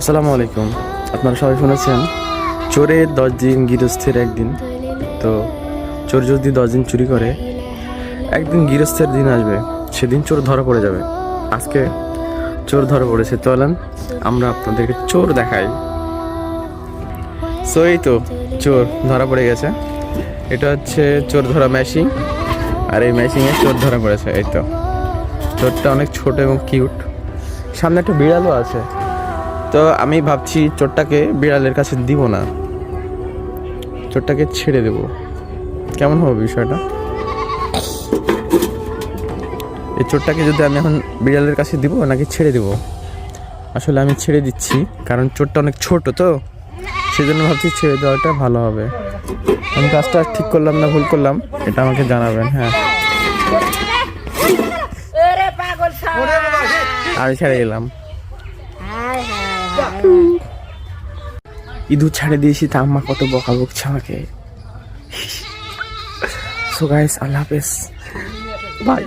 আসসালামু আলাইকুম। আপনারা সবাই শুনেছেন চোরের দশ দিন গৃহস্থের একদিন। তো চোর যদি দশ দিন চুরি করে, একদিন গৃহস্থের দিন আসবে, সেদিন চোর ধরা পড়ে যাবে। আজকে চোর ধরা পড়েছে। তো চলেন আমরা আপনাদেরকে চোর দেখাই। সো এই তো, চোর ধরা পড়ে গেছে। এটা হচ্ছে চোর ধরা মেশিং আর এই মেশিংয়ে চোর ধরা পড়েছে, এই তো। চোরটা অনেক ছোট এবং কিউট সামনে একটা বিড়ালও আছে। তো আমি ভাবছি চোরটাকে বিড়ালের কাছে দিব না। চোরটাকে ছেড়ে দেব। কেমন হবে বিষয়টা? এই চোরটাকে যদি আমি এখন বিড়ালের কাছে দিব নাকি ছেড়ে দেব? আসলে আমি ছেড়ে দিচ্ছি কারণ চোরটা অনেক ছোট তো। সেই জন্য ভাবছি ছেড়ে দেওয়াটা ভালো হবে। আমি কাজটা ঠিক করলাম না ভুল করলাম? এটা আমাকে জানাবেন হ্যাঁ। আমি ছেড়ে দিলাম। হায় ইঁদুর ছাড়ে দিয়েছি তা আম্মা কত বকা বকছে আমাকে। সো গাইস আল্লাহ হাফেজ। বাই